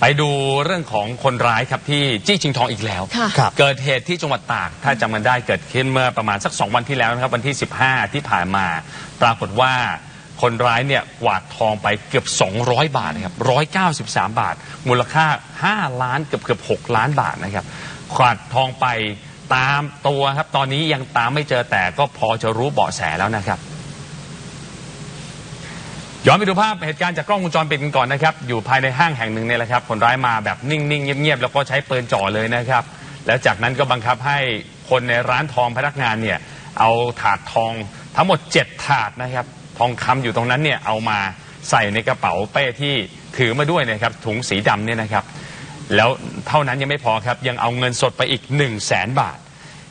ไปดูเรื่องของคนร้ายครับที่จี้ชิงทองอีกแล้ว ค่ะครับ เกิดเหตุที่จังหวัดตาก ถ้าจำกันได้เกิดขึ้นเมื่อประมาณสัก 2 วันที่แล้วนะครับ วันที่ 15 ที่ผ่านมา ปรากฏว่าคนร้ายเนี่ยกวาดทองไปเกือบ 200 บาทนะครับ 193 บาท มูลค่า 5 ล้านเกือบเกือบ6ล้านบาทนะครับกวาดทองไปตามตัวครับ ตอนนี้ยังตามไม่เจอแต่ก็พอจะรู้เบาะแสแล้วนะครับ ย้อนไปดูภาพเหตุการณ์จากกล้องวงจรปิดกันก่อนนะครับ อยู่ภายในห้างแห่งหนึ่งเนี่ยแหละครับ คนร้ายมาแบบนิ่งๆ เงียบๆ แล้วก็ใช้ปืนจ่อเลยนะครับ แล้วจากนั้นก็บังคับให้คนในร้านทองพนักงานเนี่ย เอาถาดทองทั้งหมด 7 ถาดนะครับ ทองคำอยู่ตรงนั้นเนี่ยเอามาใส่ในกระเป๋าเป้ที่ถือมาด้วยนะครับ ถุงสีดำเนี่ยนะครับ แล้วเท่านั้นยังไม่พอครับ ยังเอาเงินสดไปอีก 1 0 0 0 0แสนบาท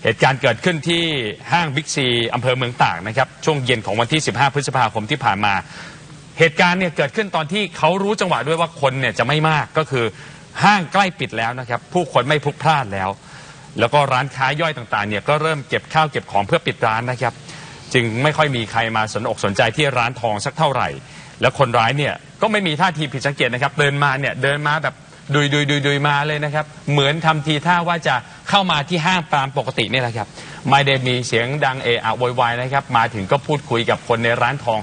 เหตุการณ์เกิดขึ้นที่ห้างบิ๊กซีอำเภอเมืองตากนะครับ ช่วงเย็นของวันที่ 15 พฤษภาคมที่ผ่านมา เหตุการณ์เนี่ยเกิดขึ้นตอนที่เขารู้จังหวะด้วยว่าคนเนี่ยจะไม่มากก็คือห้างใกล้ปิดแล้วนะครับ ผู้คนไม่พลุกพล่านแล้ว แล้วก็ร้านค้าย่อยต่างๆเนี่ยก็เริ่มเก็บข้าวเก็บของเพื่อปิดร้านนะครับ จึงไม่ค่อยมีใครมาสนอกสนใจที่ร้านทองสักเท่าไหร่ แล้วคนร้ายเนี่ยก็ไม่มีท่าทีผิดสังเกตนะครับ เดินมาเนี่ยเดินมาแบบดุยดุยดุยดุยมาเลยนะครับ เหมือนทำทีท่าว่าจะเข้ามาที่ห้างตามปกตินี่แหละครับ ไม่ได้มีเสียงดังเอะอะโวยวายนะครับ มาถึงก็พูดคุยกับคนในร้านทอง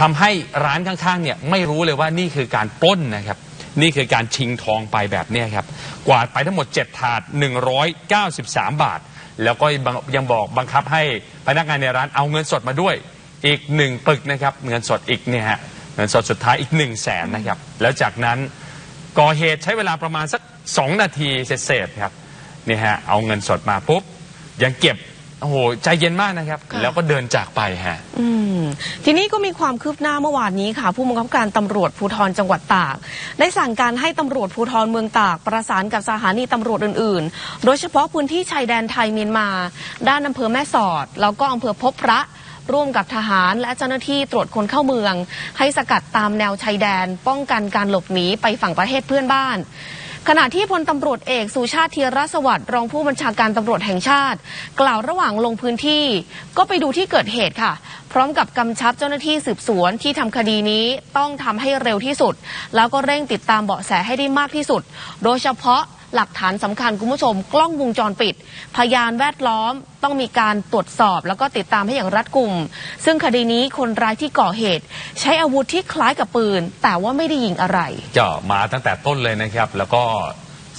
ทำให้ร้านข้างๆเนี่ยไม่รู้เลยว่านี่คือการปล้นนะครับ นี่คือการชิงทองไปแบบเนี้ยครับ กวาดไปทั้งหมด 7 ถาด 193 บาท แล้วก็ยังบอกบังคับให้พนักงานในร้านเอาเงินสดมาด้วย อีกหนึ่งปึกนะครับ เงินสดอีกเนี่ยฮะเงินสดสุดท้ายอีก1นึ่งแสนนะครับ แล้วจากนั้นก่อเหตุใช้เวลาประมาณสัก 2 นาทีเศษๆครับนี่ฮะเอาเงินสดมาปุ๊บยังเก็บ โอ้โหใจเย็นมากนะครับ ค่ะ แล้วก็เดินจากไปฮะ อืมทีนี้ก็มีความคืบหน้าเมื่อวานนี้ค่ะ ผู้บังคับการตำรวจภูธรจังหวัดตาก ได้สั่งการให้ตำรวจภูธรเมืองตาก ประสานกับสถานีตำรวจอื่น ๆ โดยเฉพาะพื้นที่ชายแดนไทยเมียนมา ด้านอำเภอแม่สอด แล้วก็อำเภอพบพระ ร่วมกับทหารและเจ้าหน้าที่ตรวจคนเข้าเมือง ให้สกัดตามแนวชายแดน ป้องกันการหลบหนีไปฝั่งประเทศเพื่อนบ้าน ขณะที่พลตำรวจเอกสุชาติธีรสวัสดิ์รองผู้บัญชาการตำรวจแห่งชาติ กล่าวระหว่างลงพื้นที่ ก็ไปดูที่เกิดเหตุค่ะ พร้อมกับกำชับเจ้าหน้าที่สืบสวนที่ทำคดีนี้ต้องทำให้เร็วที่สุด แล้วก็เร่งติดตามเบาะแสให้ได้มากที่สุด โดยเฉพาะ หลักฐานสำคัญคุณผู้ชม กล้องวงจรปิด พยานแวดล้อมต้องมีการตรวจสอบ แล้วก็ติดตามให้อย่างรัดกุม ซึ่งคดีนี้คนร้ายที่ก่อเหตุ ใช้อาวุธที่คล้ายกับปืน แต่ว่าไม่ได้ยิงอะไร ก็มาตั้งแต่ต้นเลยนะครับ แล้วก็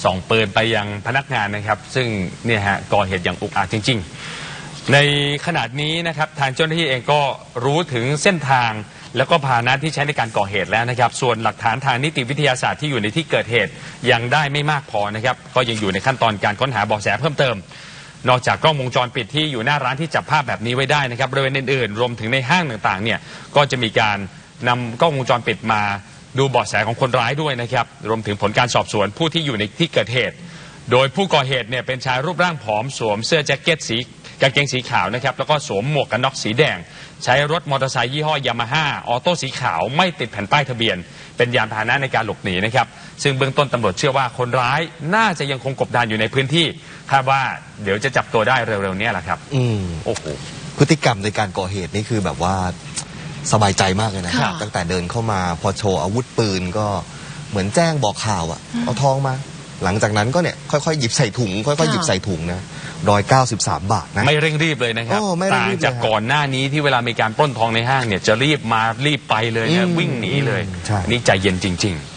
ส่องปืนไปยังพนักงานนะครับ ซึ่งเนี่ยฮะก่อเหตุอย่างอุกอาจจริง ๆ ในขนาดนี้นะครับทางเจ้าหน้าที่เองก็รู้ถึงเส้นทาง แล้วก็พาหนะที่ใช้ในการก่อเหตุแล้วนะครับ ส่วนหลักฐานทางนิติวิทยาศาสตร์ที่อยู่ในที่เกิดเหตุยังได้ไม่มากพอนะครับ ก็ยังอยู่ในขั้นตอนการค้นหาเบาะแสเพิ่มเติม นอกจากกล้องวงจรปิดที่อยู่หน้าร้านที่จับภาพแบบนี้ไว้ได้นะครับบริเวณอื่นๆรวมถึงในห้างต่างๆเนี่ยก็จะมีการนำกล้องวงจรปิดมา ดูเบาะแสของคนร้ายด้วยนะครับ รวมถึงผลการสอบสวนผู้ที่อยู่ในที่เกิดเหตุ โดยผู้ก่อเหตุเนี่ยเป็นชายรูปร่างผอมสวมเสื้อแจ็คเก็ตสีกางเกงสีขาวนะครับแล้วก็สวมหมวกกันน็อกสีแดง ใช้รถมอเตอร์ไซค์ยี่ห้อยามาฮ่าออโต้สีขาวไม่ติดแผ่นป้ายทะเบียน เป็นยานพาหนะในการหลบหนีนะครับซึ่งเบื้องต้นตำรวจเชื่อว่าคนร้ายน่าจะยังคงกบดานอยู่ในพื้นที่คาดว่าเดี๋ยวจะจับตัวได้เร็วๆเนี้แหละครับอืมโอ้โหพฤติกรรมในการก่อเหตุนี่คือแบบว่าสบายใจมากเลยนะค่ะตั้งแต่เดินเข้ามาพอโชว์อาวุธปืนก็เหมือนแจ้งบอกข่าวอะเอาทองมา หลังจากนั้นก็เนี่ยค่อยๆหยิบใส่ถุงค่อยๆหยิบใส่ถุงนะร้อยเก้าสิบสามบาทนะ ไม่เร่งรีบเลยนะครับโอ้ไม่เร่งต่างรีบเลยจากครับก่อนหน้านี้ที่เวลามีการปล้นทองในห้างเนี่ยจะรีบมารีบไปเลยอืนะมวิ่งหนีเลย ใช่อันนี่ใจเย็นจริง ๆ